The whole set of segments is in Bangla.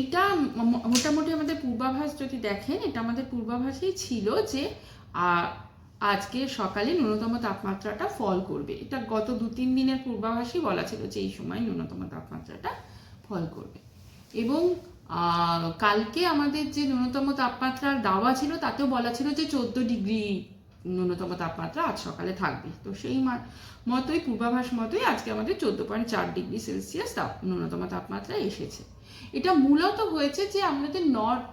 এটা মোটামুটি আমাদের পূর্বাভাস যদি দেখেন, এটা আমাদের পূর্বাভাসেই ছিল যে আজকে সকালে ন্যূনতম তাপমাত্রাটা ফল করবে। এটা গত দু তিন দিনের পূর্বাভাসই বলা ছিল যে, এই সময় ন্যূনতম তাপমাত্রাটা ফল করবে। এবং কালকে আমাদের যে ন্যূনতম তাপমাত্রার দাওয়া ছিল, তাতেও বলা ছিল যে, চোদ্দ ডিগ্রি ন্যূনতম তাপমাত্রা আজ সকালে থাকবে। তো সেই মতোই, পূর্বাভাস মতোই আজকে আমাদের চোদ্দ পয়েন্ট চার ডিগ্রি সেলসিয়াস তাপ ন্যূনতম তাপমাত্রা এসেছে। এটা মূলত হয়েছে যে আমাদের নর্থ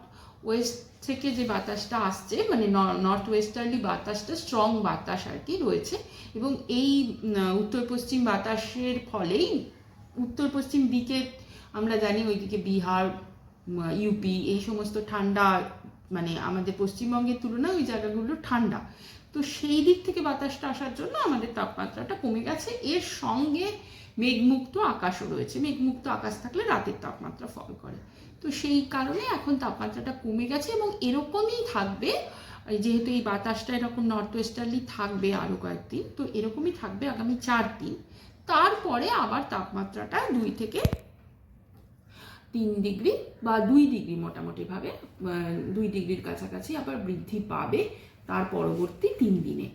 ওয়েস্ট থেকে যে বাতাসটা আসছে মানে নর্থ ওয়েস্টার্লি বাতাসটা, স্ট্রং বাতাস আর কি রয়েছে এবং এই উত্তর পশ্চিম বাতাসের ফলেই উত্তর পশ্চিম দিকে আমরা জানি, ওইদিকে বিহার ইউপি, এই সমস্ত ঠান্ডা মানে আমাদের পশ্চিমবঙ্গের তুলনায় ওই জায়গাগুলো ঠান্ডা। তো সেই দিক থেকে বাতাসটা আসার জন্য আমাদের তাপমাত্রাটা কমে গেছে। এর সঙ্গে মেঘমুক্ত আকাশও রয়েছে। মেঘমুক্ত আকাশ থাকলে রাতের তাপমাত্রা ফল করে। তো সেই কারণে এখন তাপমাত্রাটা কমে গেছে এবং এরকমই থাকবে যেহেতু এই বাতাসটা এরকম নর্থ ওয়েস্টার্লি থাকবে আরও কয়েকদিন, তো এরকমই থাকবে আগামী চার দিন। তারপরে আবার তাপমাত্রাটা দুই থেকে তিন ডিগ্রি বা দুই ডিগ্রি মোটামুটিভাবে দুই ডিগ্রির কাছাকাছি আবার বৃদ্ধি পাবে তার পরবর্তী তিন দিনে।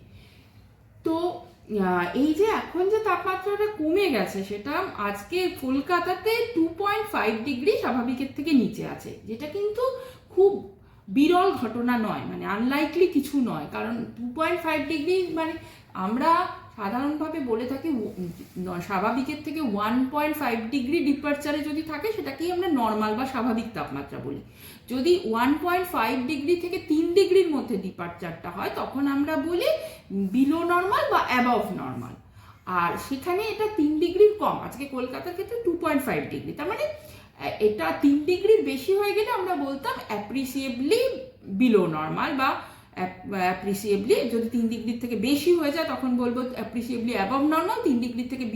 তো এই যে এখন যে তাপমাত্রাটা কমে গেছে সেটা আজকে কলকাতাতে টু পয়েন্ট ফাইভ ডিগ্রি স্বাভাবিকের থেকে নিচে আছে, যেটা কিন্তু খুব বিরল ঘটনা নয় মানে আনলাইকলি কিছু নয়, কারণ টু পয়েন্ট ফাইভ ডিগ্রি মানে আমরা সাধারণভাবে বলে থাকি স্বাভাবিকের থেকে ওয়ান পয়েন্ট ফাইভ ডিগ্রি ডিপারচারে যদি থাকে, সেটাকেই আমরা নর্মাল বা স্বাভাবিক তাপমাত্রা বলি। যদি ওয়ান পয়েন্ট ফাইভ ডিগ্রি থেকে তিন ডিগ্রির মধ্যে ডিপারচারটা হয়, তখন আমরা বলি বিলো নর্মাল বা অ্যাবভ নর্মাল আর সেখানে এটা তিন ডিগ্রির কম, আজকে কলকাতার ক্ষেত্রে টু পয়েন্ট ফাইভ ডিগ্রি তার মানে এটা তিন ডিগ্রির বেশি হয়ে গেলে আমরা বলতাম অ্যাপ্রিসিয়েবলি বিলো নর্মাল বা অ্যাপ্রিসিয়েবলি যদি তিন ডিগ্রির থেকে বেশি হয়ে যায়, তখন বলব অ্যাপ্রিসিয়েবলি অ্যাবভ নর্মাল তিন ডিগ্রি থেকে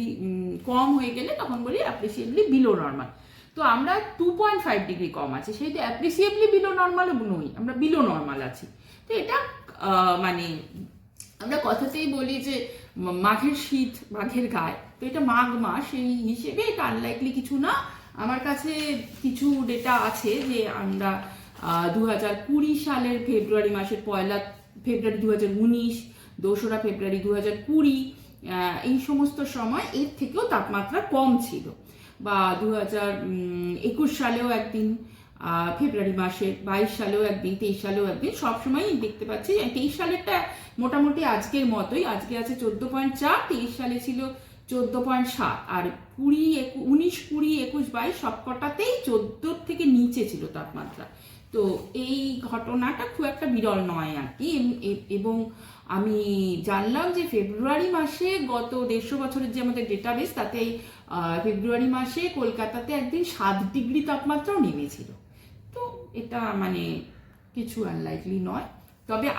কম হয়ে গেলে তখন বলি অ্যাপ্রিসিয়েবলি বিলো নর্মাল তো আমরা টু পয়েন্ট ফাইভ ডিগ্রি কম আছে, সেই তো অ্যাপ্রিসিয়েবলি বিলো নর্মালও নই, আমরা বিলো নর্মাল আছি। তো এটা মানে আমরা কথাতেই বলি যে মাঘের শীত, মাঘের গায়ে। তো এটা মাঘ মাস, সেই হিসেবে এটা আনলাইকলি কিছু না। আমার কাছে কিছু ডেটা আছে যে আমরা দু হাজার কুড়ি সালের ফেব্রুয়ারি মাসের পয়লা, ফেব্রুয়ারি দু হাজার উনিশ, দোসরা ফেব্রুয়ারি দু হাজার কুড়ি এই সমস্ত সময় এর থেকেও তাপমাত্রা কম ছিল। বা দু হাজার একুশ সালেও একদিন ফেব্রুয়ারি মাসে বাইশ সালেও একদিন, তেইশ সালেও একদিন সবসময়ই দেখতে পাচ্ছি। তেইশ সালেরটা মোটামুটি আজকের মতোই। আজকে আছে চোদ্দ পয়েন্ট চার, তেইশ সালে ছিল চোদ্দ পয়েন্ট সাত। আর কুড়ি একু- উনিশ, কুড়ি, একুশ, বাইশ সবকটাতেই চোদ্দোর থেকে নিচে ছিল তাপমাত্রা। তো এই ঘটনাটা খুব একটা বিরল নয় আর কি। এবং আমি জানলাম যে ফেব্রুয়ারি মাসে গত দেড়শো বছরের যে আমাদের ডেটাবেস তাতে ফেব্রুয়ারি মাসে কলকাতাতে একদিন সাত ডিগ্রি তাপমাত্রাও নেমেছিল। তো এটা মানে কিছু আনলাইকলি নয়। তবে